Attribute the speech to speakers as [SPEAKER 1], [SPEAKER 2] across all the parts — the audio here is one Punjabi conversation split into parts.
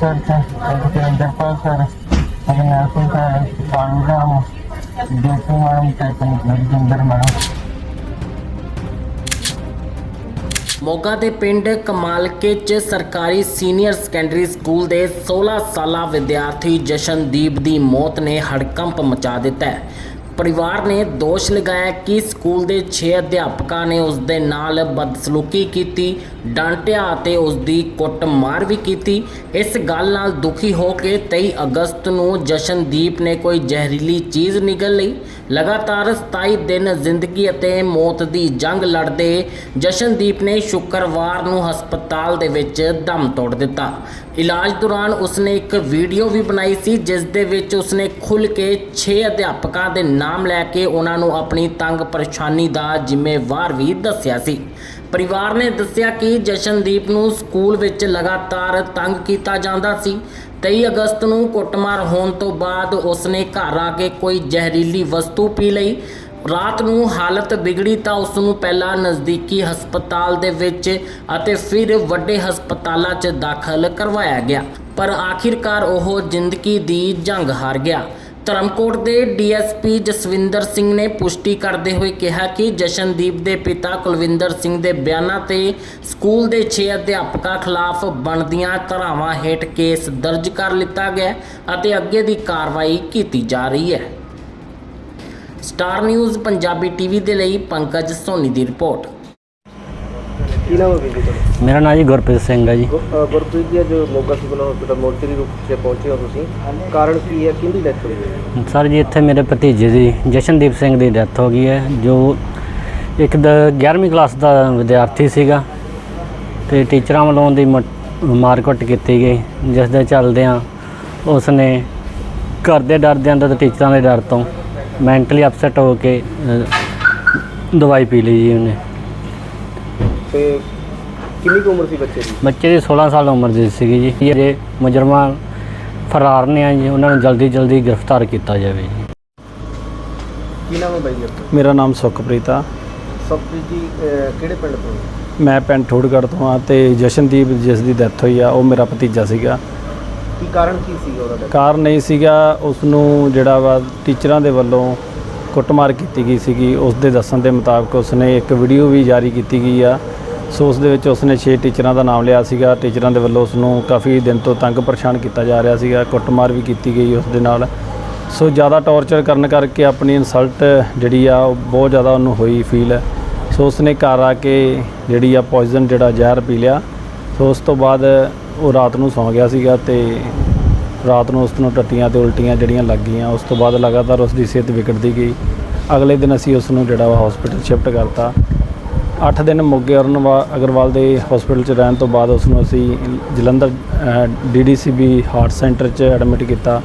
[SPEAKER 1] ਸਰ ਤੇ ਅੰਦਰ ਪਾਸ ਸਰ ਅਗਰ ਸਰ ਪਾਉਂਗਾ ਦੇਖੋ ਮੈਂ ਤੇ ਅੰਦਰ ਮੈਡਮ
[SPEAKER 2] ਮੋਗਾ ਦੇ ਪਿੰਡ ਕਮਾਲਕੇ ਚ ਸਰਕਾਰੀ ਸੀਨੀਅਰ ਸੈਕੰਡਰੀ ਸਕੂਲ ਦੇ 16 ਸਾਲਾ ਵਿਦਿਆਰਥੀ ਜਸ਼ਨਦੀਪ ਦੀ ਮੌਤ ਨੇ ਹੜਕੰਪ ਮਚਾ ਦਿੱਤਾ ਹੈ। ਪਰਿਵਾਰ ਨੇ ਦੋਸ਼ ਲਗਾਇਆ ਕਿ ਸਕੂਲ ਦੇ 6 ਅਧਿਆਪਕਾਂ ਨੇ ਉਸ ਦੇ ਨਾਲ ਬਦਸਲੂਕੀ ਕੀਤੀ, ਡਾਂਟਿਆ ਅਤੇ ਉਸ ਦੀ ਕੁੱਟਮਾਰ ਵੀ ਕੀਤੀ। ਇਸ ਗੱਲ ਨਾਲ ਦੁਖੀ ਹੋ ਕੇ 23 ਅਗਸਤ ਨੂੰ ਜਸ਼ਨਦੀਪ ਨੇ ਕੋਈ ਜ਼ਹਿਰੀਲੀ ਚੀਜ਼ ਨਿਗਲ ਲਈ। ਲਗਾਤਾਰ 27 ਦਿਨ ਜ਼ਿੰਦਗੀ ਅਤੇ ਮੌਤ ਦੀ ਜੰਗ ਲੜਦੇ ਜਸ਼ਨਦੀਪ ਨੇ ਸ਼ੁੱਕਰਵਾਰ ਨੂੰ ਹਸਪਤਾਲ ਦੇ ਵਿੱਚ ਦਮ ਤੋੜ ਦਿੱਤਾ। ਇਲਾਜ ਦੌਰਾਨ ਉਸਨੇ ਇੱਕ ਵੀਡੀਓ ਵੀ ਬਣਾਈ ਸੀ, ਜਿਸ ਦੇ ਵਿੱਚ ਉਸਨੇ ਖੁੱਲ ਕੇ 6 ਅਧਿਆਪਕਾਂ ਦੇ ਨਾਮ ਲੈ ਕੇ ਉਹਨਾਂ ਨੂੰ ਆਪਣੀ ਤੰਗ ਪਰੇਸ਼ਾਨੀ ਦਾ ਜ਼ਿੰਮੇਵਾਰ ਵੀ ਦੱਸਿਆ ਸੀ। ਪਰਿਵਾਰ ਨੇ ਦੱਸਿਆ ਕਿ ਜਸ਼ਨਦੀਪ ਨੂੰ ਸਕੂਲ ਵਿੱਚ ਲਗਾਤਾਰ ਤੰਗ ਕੀਤਾ ਜਾਂਦਾ ਸੀ। 23 ਅਗਸਤ ਨੂੰ ਕੁੱਟਮਾਰ ਹੋਣ ਤੋਂ ਬਾਅਦ ਉਸਨੇ ਘਰ ਆ ਕੇ ਕੋਈ ਜ਼ਹਿਰੀਲੀ ਵਸਤੂ ਪੀ ਲਈ। ਰਾਤ ਨੂੰ ਹਾਲਤ ਵਿਗੜੀ ਤਾਂ ਉਸ ਨੂੰ ਪਹਿਲਾਂ ਨਜ਼ਦੀਕੀ ਹਸਪਤਾਲ ਦੇ ਵਿੱਚ ਅਤੇ ਫਿਰ ਵੱਡੇ ਹਸਪਤਾਲਾਂ 'ਚ ਦਾਖਲ ਕਰਵਾਇਆ ਗਿਆ। ਪਰ ਆਖਿਰਕਾਰ ਉਹ ਜ਼ਿੰਦਗੀ ਦੀ ਜੰਗ ਹਾਰ ਗਿਆ। ਧਰਮਕੋਟ ਦੇ ਡੀਐਸਪੀ ਜਸਵਿੰਦਰ ਸਿੰਘ ਨੇ ਪੁਸ਼ਟੀ ਕਰਦੇ ਹੋਏ ਕਿਹਾ ਕਿ ਜਸ਼ਨਦੀਪ ਦੇ ਪਿਤਾ ਕੁਲਵਿੰਦਰ ਸਿੰਘ ਦੇ ਬਿਆਨਾਂ ਤੇ ਸਕੂਲ ਦੇ 6 ਅਧਿਆਪਕਾਂ ਖਿਲਾਫ ਬਣਦੀਆਂ ਧਾਰਾਵਾਂ ਹੇਠ ਕੇਸ ਦਰਜ ਕਰ ਲਿੱਤਾ ਗਿਆ ਅਤੇ ਅੱਗੇ ਦੀ ਕਾਰਵਾਈ ਕੀਤੀ ਜਾ ਰਹੀ ਹੈ। ਸਟਾਰ ਨਿਊਜ਼ ਪੰਜਾਬੀ ਟੀਵੀ ਦੇ ਲਈ ਪੰਕਜ ਸੋਨੀ ਦੀ ਰਿਪੋਰਟ।
[SPEAKER 3] ਕੀ ਨਾਮ ਹੈ ਵੀਰ ਜੀ ਤੁਹਾਡਾ?
[SPEAKER 4] ਮੇਰਾ ਨਾਮ ਜੀ ਗੁਰਪ੍ਰੀਤ ਸਿੰਘ ਹੈ ਜੀ।
[SPEAKER 3] ਅ, ਗੁਰਪ੍ਰੀਤ ਜੀ ਜੋ ਮੋਗਾ ਸਿਵਲ ਹਸਪੀਟਲ ਮੋਰਚਰੀ ਰੂਪ 'ਚ ਪਹੁੰਚੇ ਹੋ ਤੁਸੀਂ। ਕਾਰਨ ਕੀ ਹੈ? ਕਿਹਦੀ ਡੈਥ ਹੋਈ ਹੈ?
[SPEAKER 4] ਸਰ ਜੀ ਇੱਥੇ ਮੇਰੇ ਭਤੀਜੇ ਦੀ ਜਸ਼ਨਦੀਪ ਸਿੰਘ ਦੀ ਡੈਥ ਹੋ ਗਈ ਹੈ ਜੋ ਇੱਕ ਦ 11ਵੀਂ ਕਲਾਸ ਦਾ ਵਿਦਿਆਰਥੀ ਸੀਗਾ ਤੇ ਟੀਚਰਾਂ ਵੱਲੋਂ ਦੀ ਮਾਰਕੁੱਟ ਕੀਤੀ ਗਈ ਜਿਸ ਦੇ ਚੱਲਦਿਆਂ ਉਸ ਨੇ ਘਰ ਦੇ ਡਰਦਿਆਂ ਤੋਂ ਤੇ ਟੀਚਰਾਂ ਦੇ ਡਰ ਤੋਂ ਮੈਂਟਲੀ ਅਪਸੈਟ ਹੋ ਕੇ ਦਵਾਈ ਪੀ ਲਈ ਜੀ ਉਹਨੇ।
[SPEAKER 3] ਤੇ ਕਿੰਨੀ ਕੁ ਉਮਰ ਸੀ ਬੱਚੇ ਦੀ?
[SPEAKER 4] ਬੱਚੇ ਦੀ 16 ਸਾਲ ਉਮਰ ਦੀ ਸੀਗੀ ਜੀ। ਇਹ ਜੇ ਮੁਜਰਮਾਂ ਫਰਾਰ ਨੇ ਆ ਜੀ ਉਹਨਾਂ ਨੂੰ ਜਲਦੀ ਜਲਦੀ ਗ੍ਰਿਫਤਾਰ ਕੀਤਾ ਜਾਵੇ ਜੀ।
[SPEAKER 3] ਕੀ ਨਾਮ ਹੈ ਬਾਈ ਜੀ ਆਪਣਾ?
[SPEAKER 5] ਮੇਰਾ ਨਾਮ ਸੁਖਪ੍ਰੀਤ ਆ।
[SPEAKER 3] ਸਤਪ੍ਰੀਤ ਜੀ ਕਿਹੜੇ ਪਿੰਡ ਤੋਂ?
[SPEAKER 5] ਮੈਂ ਪਿੰਡ ਠੋੜਗੜ੍ਹ ਤੋਂ ਆ ਤੇ ਜਸ਼ਨਦੀਪ ਜਿਸ ਦੀ ਡੈਥ ਹੋਈ ਆ ਉਹ ਮੇਰਾ ਭਤੀਜਾ ਸੀਗਾ।
[SPEAKER 3] ਕੀ ਕਾਰਨ ਕੀ ਸੀ ਉਹਦਾ? death?
[SPEAKER 5] ਕਾਰਨ ਨਹੀਂ ਸੀਗਾ ਉਸ ਨੂੰ ਜਿਹੜਾ ਵਾ ਟੀਚਰਾਂ ਦੇ ਵੱਲੋਂ ਕੁੱਟਮਾਰ ਕੀਤੀ ਗਈ ਸੀਗੀ। ਉਸ ਦੇ ਦੱਸਣ ਦੇ ਮੁਤਾਬਕ ਉਸਨੇ ਇੱਕ ਵੀਡੀਓ ਵੀ ਜਾਰੀ ਕੀਤੀ ਗਈ ਆ। ਸੋ ਉਸ ਦੇ ਵਿੱਚ ਉਸਨੇ 6 ਟੀਚਰਾਂ ਦਾ ਨਾਮ ਲਿਆ ਸੀਗਾ। ਟੀਚਰਾਂ ਦੇ ਵੱਲੋਂ ਉਸ ਨੂੰ ਕਾਫੀ ਦਿਨ ਤੋਂ ਤੰਗ ਪਰੇਸ਼ਾਨ ਕੀਤਾ ਜਾ ਰਿਹਾ ਸੀਗਾ। ਕੁੱਟਮਾਰ ਵੀ ਕੀਤੀ ਗਈ ਉਸ ਦੇ ਨਾਲ। ਸੋ ਜ਼ਿਆਦਾ ਟੌਰਚਰ ਕਰਨ ਕਰਕੇ ਆਪਣੀ ਇਨਸਲਟ ਜਿਹੜੀ ਆ, ਉਹ ਬਹੁਤ ਜ਼ਿਆਦਾ ਉਹਨੂੰ ਹੋਈ ਫੀਲ। ਸੋ ਉਸਨੇ ਘਰ ਆ ਕੇ ਜਿਹੜੀ ਆ, ਪੋਇਜ਼ਨ ਜਿਹੜਾ ਜ਼ਹਿਰ ਪੀ ਲਿਆ। ਸੋ ਉਸ ਤੋਂ ਬਾਅਦ ਉਹ ਰਾਤ ਨੂੰ ਸੌਂ ਗਿਆ ਸੀਗਾ ਤੇ ਰਾਤ ਨੂੰ ਉਸ ਨੂੰ ਟੱਟੀਆਂ ਤੇ ਉਲਟੀਆਂ ਜਿਹੜੀਆਂ ਲੱਗ ਗਈਆਂ, ਉਸ ਤੋਂ ਬਾਅਦ ਲਗਾਤਾਰ ਉਸ ਦੀ ਸਿਹਤ ਵਿਗੜਦੀ ਗਈ। ਅਗਲੇ ਦਿਨ ਅਸੀਂ ਉਸ ਨੂੰ ਜਿਹੜਾ ਵਾ ਹਸਪੀਟਲ ਸ਼ਿਫਟ ਕਰਤਾ। 8 ਦਿਨ ਮੋਗੇ ਅਰਨਵਾ ਅਗਰਵਾਲ ਦੇ ਹਸਪੀਟਲ 'ਚ ਰਹਿਣ ਤੋਂ ਬਾਅਦ ਉਸ ਨੂੰ ਅਸੀਂ ਜਲੰਧਰ ਡੀਡੀਸੀਬੀ ਹਾਰਟ ਸੈਂਟਰ 'ਚ ਐਡਮਿਟ ਕੀਤਾ।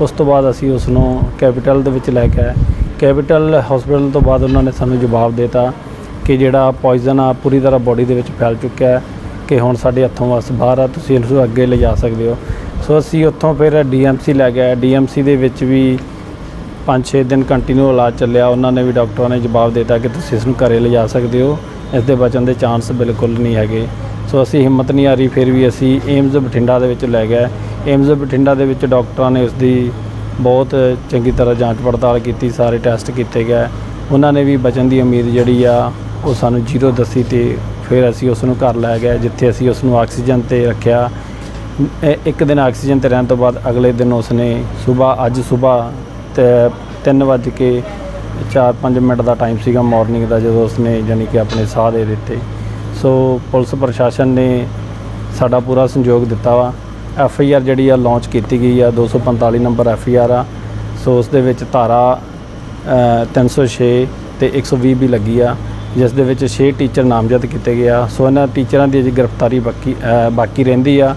[SPEAKER 5] ਉਸ ਤੋਂ ਬਾਅਦ ਅਸੀਂ ਉਸ ਨੂੰ ਕੈਪੀਟਲ ਦੇ ਵਿੱਚ ਲੈ ਕੇ ਆਏ। ਕੈਪੀਟਲ ਹਸਪੀਟਲ ਤੋਂ ਬਾਅਦ ਉਹਨਾਂ ਨੇ ਸਾਨੂੰ ਜਵਾਬ ਦਿੱਤਾ ਕਿ ਜਿਹੜਾ ਪੋਇਜ਼ਨ ਆ, ਪੂਰੀ ਤਰ੍ਹਾਂ ਬੋਡੀ ਦੇ ਵਿੱਚ ਫੈਲ ਚੁੱਕਿਆ ਹੈ। ਕਿ ਹੁਣ ਸਾਡੇ ਹੱਥੋਂ ਵਸ ਬਾਹਰ ਆ, ਤੁਸੀਂ ਇਸ ਨੂੰ ਅੱਗੇ ਲਿਜਾ ਸਕਦੇ ਹੋ। ਸੋ ਅਸੀਂ ਉੱਥੋਂ ਫਿਰ ਡੀਐਮਸੀ ਲੈ ਗਏ ਡੀਐਮਸੀ ਦੇ ਵਿੱਚ ਵੀ 5-6 ਦਿਨ ਕੰਟੀਨਿਊ ਇਲਾਜ ਚੱਲਿਆ। ਉਹਨਾਂ ਨੇ ਵੀ ਡਾਕਟਰਾਂ ਨੇ ਜਵਾਬ ਦਿੱਤਾ ਕਿ ਤੁਸੀਂ ਇਸ ਨੂੰ ਘਰੇ ਲਿਜਾ ਸਕਦੇ ਹੋ। ਇਸ ਦੇ ਬਚਣ ਦੇ ਚਾਂਸ ਬਿਲਕੁਲ ਨਹੀਂ ਹੈਗੇ। ਸੋ ਅਸੀਂ ਹਿੰਮਤ ਨਹੀਂ ਹਾਰੀ, ਫਿਰ ਵੀ ਅਸੀਂ ਏਮਜ਼ ਬਠਿੰਡਾ ਦੇ ਵਿੱਚ ਲੈ ਗਏ। ਏਮਜ਼ ਬਠਿੰਡਾ ਦੇ ਵਿੱਚ ਡਾਕਟਰਾਂ ਨੇ ਉਸ ਦੀ ਬਹੁਤ ਚੰਗੀ ਤਰ੍ਹਾਂ ਜਾਂਚ ਪੜਤਾਲ ਕੀਤੀ, ਸਾਰੇ ਟੈਸਟ ਕੀਤੇ ਗਏ। ਉਹਨਾਂ ਨੇ ਵੀ ਬਚਣ ਦੀ ਉਮੀਦ ਜਿਹੜੀ ਆ, ਉਹ ਸਾਨੂੰ ਜ਼ੀਰੋ ਦੱਸੀ ਤੇ ਫਿਰ ਅਸੀਂ ਉਸ ਨੂੰ ਘਰ ਲੈ ਗਏ ਜਿੱਥੇ ਅਸੀਂ ਉਸ ਨੂੰ ਆਕਸੀਜਨ ਤੇ ਰੱਖਿਆ। ਇੱਕ ਦਿਨ ਆਕਸੀਜਨ ਤੇ ਰਹਿਣ ਤੋਂ ਬਾਅਦ ਅਗਲੇ ਦਿਨ ਉਸਨੇ ਸਵੇਰ ਅੱਜ ਸਵੇਰ ਤੇ 3 ਵਜੇ ਕੇ 4-5 ਮਿੰਟ ਦਾ ਟਾਈਮ ਸੀਗਾ ਮਾਰਨਿੰਗ ਦਾ ਜਦੋਂ ਉਸਨੇ ਯਾਨੀ ਕਿ ਆਪਣੇ ਸਾਹ ਦੇ ਦਿੱਤੇ। ਸੋ ਪੁਲਿਸ ਪ੍ਰਸ਼ਾਸਨ ਨੇ ਸਾਡਾ ਪੂਰਾ ਸਹਿਯੋਗ ਦਿੱਤਾ ਵਾ। ਐਫ ਆਈ ਆਰ ਜਿਹੜੀ ਆ ਲਾਂਚ ਕੀਤੀ ਗਈ ਆ 245 ਨੰਬਰ ਐਫ ਆਈ ਆਰ ਆ। ਸੋ ਉਸ ਦੇ ਵਿੱਚ ਧਾਰਾ ਅ, 306 ਤੇ 120 ਵੀ ਲੱਗੀ ਆ। ਜਿਸ ਦੇ ਵਿੱਚ 6 ਟੀਚਰ ਨਾਮਜ਼ਦ ਕੀਤੇ ਗਏ ਆ। ਸੋ ਇਹਨਾਂ ਟੀਚਰਾਂ ਦੀ ਅਜੇ ਗ੍ਰਿਫਤਾਰੀ ਬਾਕੀ ਬਾਕੀ ਰਹਿੰਦੀ ਆ।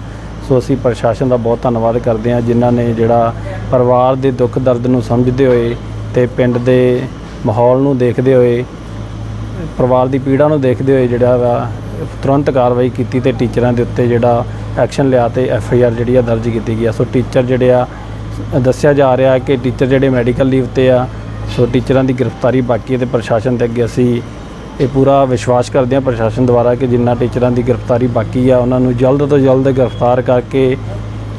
[SPEAKER 5] ਸੋ ਅਸੀਂ ਪ੍ਰਸ਼ਾਸਨ ਦਾ ਬਹੁਤ ਧੰਨਵਾਦ ਕਰਦੇ ਹਾਂ ਜਿਨ੍ਹਾਂ ਨੇ ਜਿਹੜਾ ਪਰਿਵਾਰ ਦੇ ਦੁੱਖ ਦਰਦ ਨੂੰ ਸਮਝਦੇ ਹੋਏ ਤੇ ਪਿੰਡ ਦੇ ਮਾਹੌਲ ਨੂੰ ਦੇਖਦੇ ਹੋਏ, ਪਰਿਵਾਰ ਦੀ ਪੀੜਾ ਨੂੰ ਦੇਖਦੇ ਹੋਏ ਜਿਹੜਾ ਵਾ, ਤੁਰੰਤ ਕਾਰਵਾਈ ਕੀਤੀ ਤੇ ਟੀਚਰਾਂ ਦੇ ਉੱਤੇ ਜਿਹੜਾ ਐਕਸ਼ਨ ਲਿਆ ਤੇ ਐਫ ਆਈ ਆਰ ਜਿਹੜੀ ਆ ਦਰਜ ਕੀਤੀ ਗਈ ਆ। ਸੋ ਟੀਚਰ ਜਿਹੜੇ ਆ, ਦੱਸਿਆ ਜਾ ਰਿਹਾ ਕਿ ਟੀਚਰ ਜਿਹੜੇ ਮੈਡੀਕਲ ਲੀਵ ਤੇ ਆ, ਸੋ ਟੀਚਰਾਂ ਦੀ ਗ੍ਰਿਫਤਾਰੀ ਬਾਕੀ ਹੈ ਤੇ ਪ੍ਰਸ਼ਾਸਨ ਦੇ ਅੱਗੇ ਅਸੀਂ ਇਹ ਪੂਰਾ ਵਿਸ਼ਵਾਸ ਕਰਦੇ ਹਾਂ ਪ੍ਰਸ਼ਾਸਨ ਦੁਆਰਾ ਕਿ ਜਿੰਨਾ ਟੀਚਰਾਂ ਦੀ ਗ੍ਰਿਫਤਾਰੀ ਬਾਕੀ ਆ, ਉਹਨਾਂ ਨੂੰ ਜਲਦ ਤੋਂ ਜਲਦ ਗ੍ਰਿਫਤਾਰ ਕਰਕੇ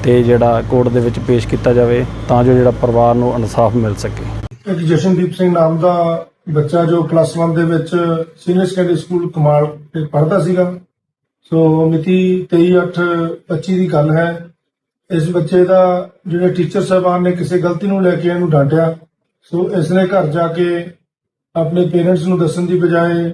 [SPEAKER 5] ਤੇ ਜਿਹੜਾ ਕੋਰਟ ਦੇ ਵਿੱਚ ਪੇਸ਼ ਕੀਤਾ ਜਾਵੇ, ਤਾਂ ਜੋ ਜਿਹੜਾ ਪਰਿਵਾਰ ਨੂੰ ਇਨਸਾਫ ਮਿਲ ਸਕੇ।
[SPEAKER 6] ਇੱਕ ਜਸ਼ਨਦੀਪ ਸਿੰਘ ਨਾਮ ਦਾ ਬੱਚਾ ਜੋ ਪਲੱਸ 1 ਦੇ ਵਿੱਚ ਸੀਨੀਅਰ ਸੈਕੰਡਰੀ ਸਕੂਲ ਕਮਾਲ ਤੇ ਪੜ੍ਹਦਾ ਸੀਗਾ। ਸੋ ਮਿਤੀ 23/8/25 ਦੀ ਗੱਲ ਹੈ। ਇਸ ਬੱਚੇ ਦਾ ਜਿਹੜੇ ਟੀਚਰ ਸਾਹਿਬਾਨ ਨੇ ਕਿਸੇ ਗਲਤੀ ਨੂੰ ਲੈ ਕੇ ਇਹਨੂੰ ਡਾਂਟਿਆ। ਸੋ ਇਸ ਨੇ ਘਰ ਜਾ ਕੇ ਆਪਣੇ ਪੇਰੈਂਟਸ ਨੂੰ ਦੱਸਣ ਦੀ ਬਜਾਏ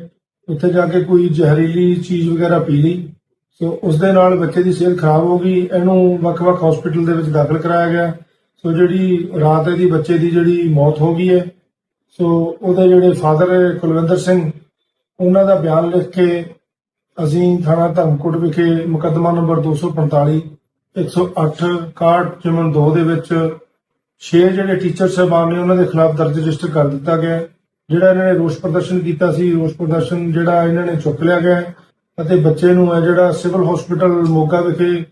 [SPEAKER 6] ਉੱਥੇ ਜਾ ਕੇ ਕੋਈ ਜ਼ਹਿਰੀਲੀ ਚੀਜ਼ ਵਗੈਰਾ ਪੀ ਲਈ। ਸੋ ਉਸ ਦੇ ਨਾਲ ਬੱਚੇ ਦੀ ਸਿਹਤ ਖਰਾਬ ਹੋ ਗਈ। ਇਹਨੂੰ ਵੱਖ-ਵੱਖ ਹਸਪੀਟਲ ਦੇ ਵਿੱਚ ਦਾਖਲ ਕਰਾਇਆ ਗਿਆ। ਸੋ ਜਿਹੜੀ ਰਾਤ ਇਹਦੀ ਬੱਚੇ ਦੀ ਜਿਹੜੀ ਮੌਤ ਹੋ ਗਈ ਹੈ। ਸੋ ਉਹਦੇ ਜਿਹੜੇ ਫਾਦਰ ਕੁਲਵਿੰਦਰ ਸਿੰਘ, ਉਹਨਾਂ ਦਾ ਬਿਆਨ ਲਿਖ ਕੇ ਅਸੀਂ ਥਾਣਾ ਧਰਮਕੋਟ ਵਿਖੇ ਮੁਕੱਦਮਾ ਨੰਬਰ 245 108 61 ਜਮਨ 2 ਦੇ ਵਿੱਚ ਛੇ ਜਿਹੜੇ ਟੀਚਰ ਸਾਹਿਬਾਨ ਨੇ, ਉਹਨਾਂ ਦੇ ਖਿਲਾਫ ਦਰਜ ਰਜਿਸਟਰ ਕਰ ਦਿੱਤਾ ਗਿਆ। ਜਿਹੜਾ ਇਹਨਾਂ ਨੇ ਰੋਸ ਪ੍ਰਦਰਸ਼ਨ ਕੀਤਾ ਸੀ, ਰੋਸ ਪ੍ਰਦਰਸ਼ਨ ਜਿਹੜਾ ਇਹਨਾਂ ਨੇ ਚੁੱਕ ਲਿਆ ਗਿਆ ਅਤੇ ਬੱਚੇ ਨੂੰ ਹੈ ਜਿਹੜਾ ਸਿਵਲ ਹਸਪੀਟਲ ਮੋਗਾ ਵਿਖੇ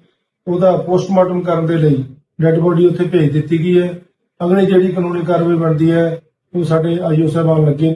[SPEAKER 6] ਉਹਦਾ ਪੋਸਟਮਾਰਟਮ ਕਰਨ ਦੇ ਲਈ ਡੈੱਡ ਬੋਡੀ ਉੱਥੇ ਭੇਜ ਦਿੱਤੀ ਗਈ ਹੈ। ਅਗਲੀ ਜਿਹੜੀ ਕਾਨੂੰਨੀ ਕਾਰਵਾਈ ਬਣਦੀ ਹੈ, ਉਹ ਸਾਡੇ ਆਈਓ ਸਾਹਿਬਾਨ ਲੱਗੇ।